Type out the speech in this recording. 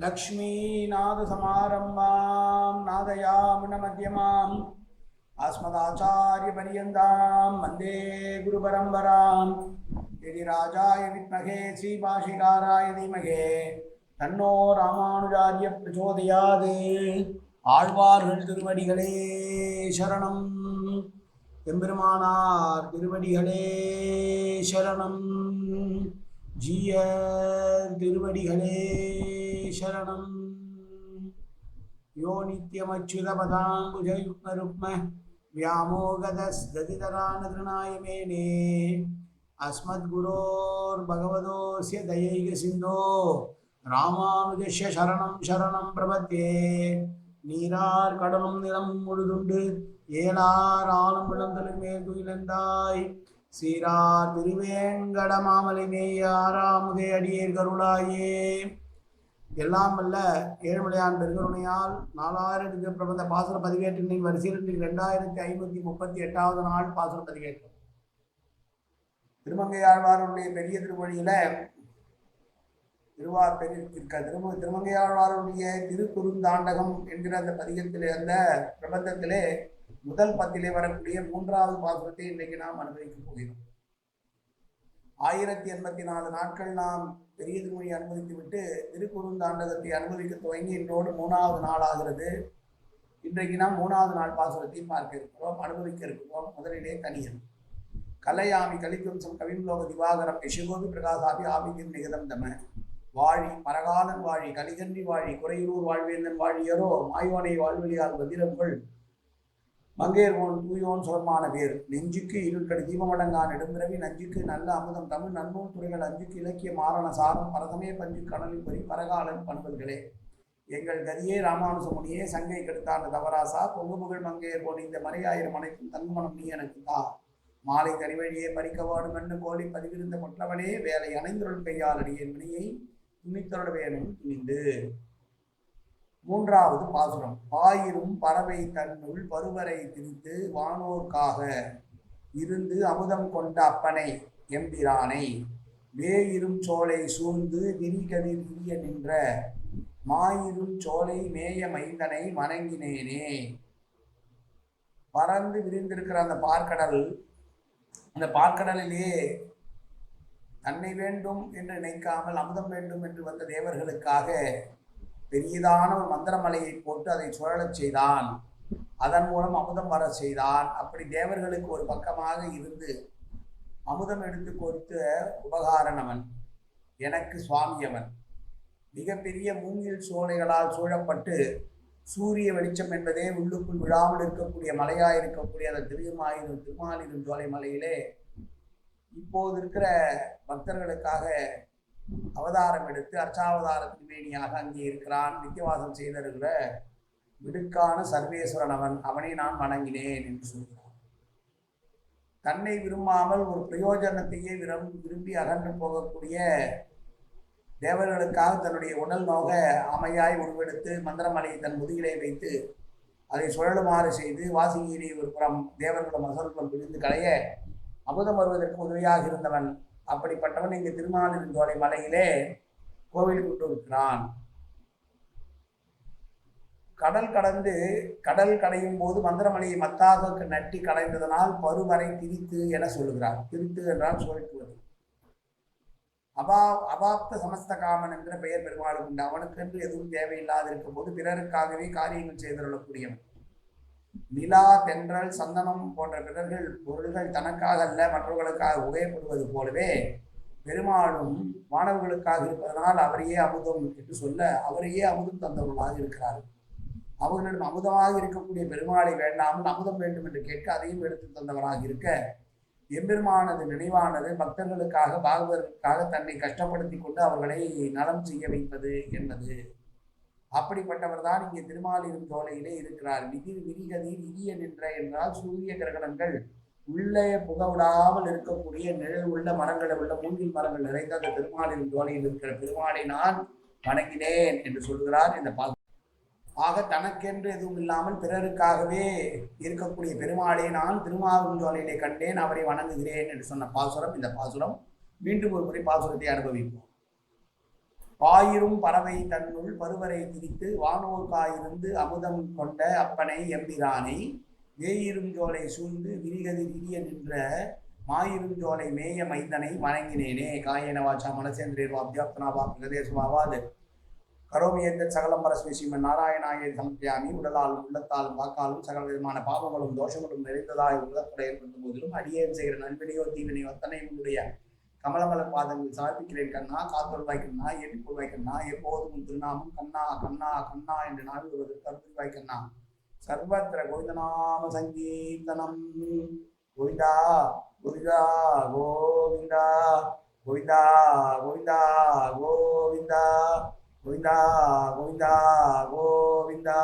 லக்ஷ்மீநாதசமாரம்பாம் நாதயாமின மத்தியமாம் ஆஸ்மதாச்சாரியபரியந்தாம் வந்தே குருபரம்பராம். எதி ராஜாய வித்மகே ஸ்ரீபாஷிகாராய தீமகே தன்னோ ராமானுஜாரிய பிரச்சோதயாது. ஆழ்வார்கள் திருவடிகளே சரணம். எம்பெருமானார் திருவடிகளே சரணம். ஜீய திருவடிகளே சரணம் யோ நித்யமச்சுதபதாங்குஜயுக்மருக்ம व्यामोगदस्दतितरानतृणाय मेने अस्मद्गुरोर्भगवतोऽस्य दयैकसिन्धो ராமானுஜஸ்ய சரணம் சரணம் பிரபத்தே நீரார் கடலும் நிலம் முழுதுண்டு ஏலார் ஆளும் விளந்தலின் மேல் துயிலந்தாய் சீரார் திருவேங்கடமாமலை மாமலை அடியேர் கருளாயே. எல்லாம் வல்ல ஏழுமலையான் பெருகருணையால் நாலாயிரத்துக்கு பிரபந்த பாசுர பதிவேற்றின் வரிசையில் இன்றைக்கு ரெண்டாயிரத்தி ஐநூற்றி முப்பத்தி எட்டாவது நாள் பாசுர பதிவேற்றம் திருமங்கையாழ்வாருடைய பெரிய திருமொழியில திருவா பெரிய திரும திரும திருமங்கையாழ்வாருடைய திருக்குறுந்தாண்டகம் என்கிற அந்த பதிகத்திலே அந்த பிரபந்தத்திலே முதல் பத்திலே வரக்கூடிய மூன்றாவது பாசுரத்தை இன்றைக்கு நாம் அனுபவிக்கப் போகிறோம். ஆயிரத்தி எண்பத்தி நாலு நாட்கள் நாம் பெரிய திருமொழி அனுமதித்து விட்டு திருக்குறுந்தாண்டகத்தை அனுபவிக்க துவங்கி இன்றோடு மூணாவது நாள் ஆகிறது. இன்றைக்கு நாம் மூணாவது நாள் பாசுரத்தையும் பார்க்க இருக்கிறோம் அனுபவிக்க இருக்கிறோம். முதலிலே தனியன் கலையாமி கலித்வம்சம் கவிம்லோக திவாகரம் யசுகோபி பிரகாசாபி ஆபிதின் நிகதம் தம. வாழி பரகாலன் வாழி கலிகன்றி வாழி குறையூர் வாழ்வேந்தன் வாழியரோ மாயோனை வாழ்வெளியால் பதிரங்கள் மங்கையர்கோன் தூயோன் சொர்மான வேர். நெஞ்சுக்கு இருட்கடி தீபமடங்கா நெடும்பிறவி நஞ்சுக்கு நல்ல அமுதம் தமிழ் நன்னூல் துறைகள் அஞ்சுக்கு இலக்கிய மாறான சாரம் பரதமே பஞ்சு கடலில் பரி பரகாலன் பண்புகளே. எங்கள் கதியே ராமானுசமுனியே சங்கை கெடுத்தாண்ட தவராசா பொங்கு புகழ் மங்கையர் போன இந்த மறையாயிரம் அனைத்தும் தங்குமணம் நீ எனக்கு தா. மாலை கனிவழியே பறிக்கவாடு என்று கோழி பதிவிருந்த முற்றவனே வேலை அணைந்துருள் கையால் அடியேன் வினையை துணித்தருட வேணும் துணிந்து மூன்றாவது பாசுரம். பாயிரும் பறவை தன்னுள் பருவரை திரித்து வானோர்க்காக இருந்து அமுதம் கொண்ட அப்பனை எம்பிரானை. வேயிரும் சோலை சூழ்ந்து விரிகதிர் விரிய நின்ற மாயிரும் சோலை மேய மைந்தனை வணங்கினேனே. பறந்து விரிந்திருக்கிற அந்த பார்க்கடல் அந்த பார்க்கடலிலே தன்னை வேண்டும் என்று நினைக்காமல் அமுதம் வேண்டும் என்று வந்த தேவர்களுக்காக பெரியதான ஒரு மந்திரமலையை போட்டு அதை சுழலச் செய்தான். அதன் மூலம் அமுதம் வர செய்தான். அப்படி தேவர்களுக்கு ஒரு பக்கமாக இருந்து அமுதம் எடுத்து கொடுத்த உபகாரணவன் எனக்கு சுவாமி அவன் மிகப்பெரிய மூங்கில் சோலைகளால் சூழப்பட்டு சூரிய வெளிச்சம் என்பதே உள்ளுக்குள் விழாமல் இருக்கக்கூடிய மலையாக இருக்கக்கூடிய அந்த திருமாயிரும் திருமாலிரும் சோலை மலையிலே இப்போது இருக்கிற பக்தர்களுக்காக அவதாரம் எடுத்து அர்ச்சாவதார திருமேனியாக அங்கே இருக்கிறான். நித்தியவாசம் செய்திருக்கிற விடுக்கான சர்வேஸ்வரன் அவன் அவனை நான் வணங்கினேன் என்று சொல்கிறான். தன்னை விரும்பாமல் ஒரு பிரயோஜனத்தையே விரும் விரும்பி அகன்று போகக்கூடிய தேவர்களுக்காக தன்னுடைய உடல் நோக அமையாய் உருவெடுத்து மந்திரமலையை தன் முதுகிலே வைத்து அதை சுழலுமாறு செய்து வாசிகிரி ஒரு புறம் தேவர்களும் அசல்களும் விழுந்து களைய அமுதம் வருவதற்கு உதவியாக இருந்தவன் அப்படிப்பட்டவன் இங்கு திருமாலிருந்தோலை மலையிலே கோவில் கொண்டிருக்கிறான் கடல் கடந்து கடல் கடையும் போது மந்திரமலையை மத்தாக நட்டி கடைந்ததனால் பருவரை திரித்து என சொல்லுகிறார். திரித்து என்றால் சுழற்றுவது. அபா அபாப்த சமஸ்த காமன் என்ற பெயர் பெருமாளுக்கு உண்டு. அவனுக்கென்று எதுவும் தேவையில்லாது இருக்கும் போது பிறருக்காகவே காரியங்கள் செய்துள்ளக்கூடியவன் நிலா தென்றல் சந்தனம் போன்ற பிறர்கள் பொருள்கள் தனக்காக அல்ல மற்றவர்களுக்காக உபயோகப்படுவது போலவே பெருமாளும் மாணவர்களுக்காக இருப்பதனால் அவரையே அமுதம் என்று சொல்ல அவரையே அமுதம் தந்தவர்களாக இருக்கிறார். அவர்களிடம் அமுதமாக இருக்கக்கூடிய பெருமாளை வேண்டாமல் அமுதம் வேண்டும் என்று கேட்க அதையும் எடுத்து தந்தவராக இருக்க எம்பெருமானது நினைவானது பக்தர்களுக்காக பாகவதற்காக தன்னை கஷ்டப்படுத்தி கொண்டு அவர்களை நலம் செய்ய வைப்பது என்பது. அப்படிப்பட்டவர் தான் இங்கே திருமாலின் சோலையிலே இருக்கிறார். நிதிர் விரிகதிர் இரிய நின்ற என்றால் சூரிய கிரகணங்கள் உள்ளே புக விடாமல் இருக்கக்கூடிய நிழல் உள்ள மரங்களை உள்ள மூங்கில் மரங்கள் நிறைந்த அந்த திருமாலின் தோலையில் இருக்கிற பெருமாளை நான் வணங்கினேன் என்று சொல்கிறார் இந்த பா ஆக தனக்கென்று எதுவும் இல்லாமல் பிறருக்காகவே இருக்கக்கூடிய பெருமாளை நான் திருமாவூர்ஜோலையிலே கண்டேன் அவரை வணங்குகிறேன் என்று சொன்ன பாசுரம் இந்த பாசுரம். மீண்டும் ஒரு முறை பாசுரத்தை அனுபவிப்போம். பாயிரும் பறவை தன்னுள் பருவரை திரித்து வானோர்காயிருந்து அமுதம் கொண்ட அப்பனை எம்பிரானை வேயிரும் ஜோலை சூழ்ந்து விரிகதி விரிய நின்ற மாயிரும் ஜோலை மேய மைந்தனை வணங்கினேனே. காயன வாச்சா மனசேந்திரேர்வா அபியாப்தனாவா பிரதேசமாவாது கரோமியத்த சகலம் பரஸ்மை ஸ்ரீமன் நாராயணாய சமர்ப்பியாமி உடலாலும் உள்ளத்தாலும் வாக்காலும் சகல விதமான பாவங்களும் தோஷங்களும் நிறைந்ததாய் உள்ளத்துடைய இருந்த போதிலும் அடியேன் செய்கிற நண்பனையோ தீவினையோ அத்தனை உன்னுடைய கமலமல பாதங்கள் சமர்ப்பிக்கிறேன் கண்ணா காத்தொருவாய் கண்ணா ஏற்றுக்கொள்வாய் கண்ணா எப்போதும் உன் திருநாமம் கண்ணா கண்ணா கண்ணா என்று நாள் வருவது கருத்துருவாய் கண்ணா சர்வத்திர கோவிந்தநாம சங்கீர்த்தனம். கோவிந்தா கோவிந்தா கோவிந்தா கோவிந்தா கோவிந்தா கோவிந்தா கோவிந்தா கோவிந்தா கோவிந்தா.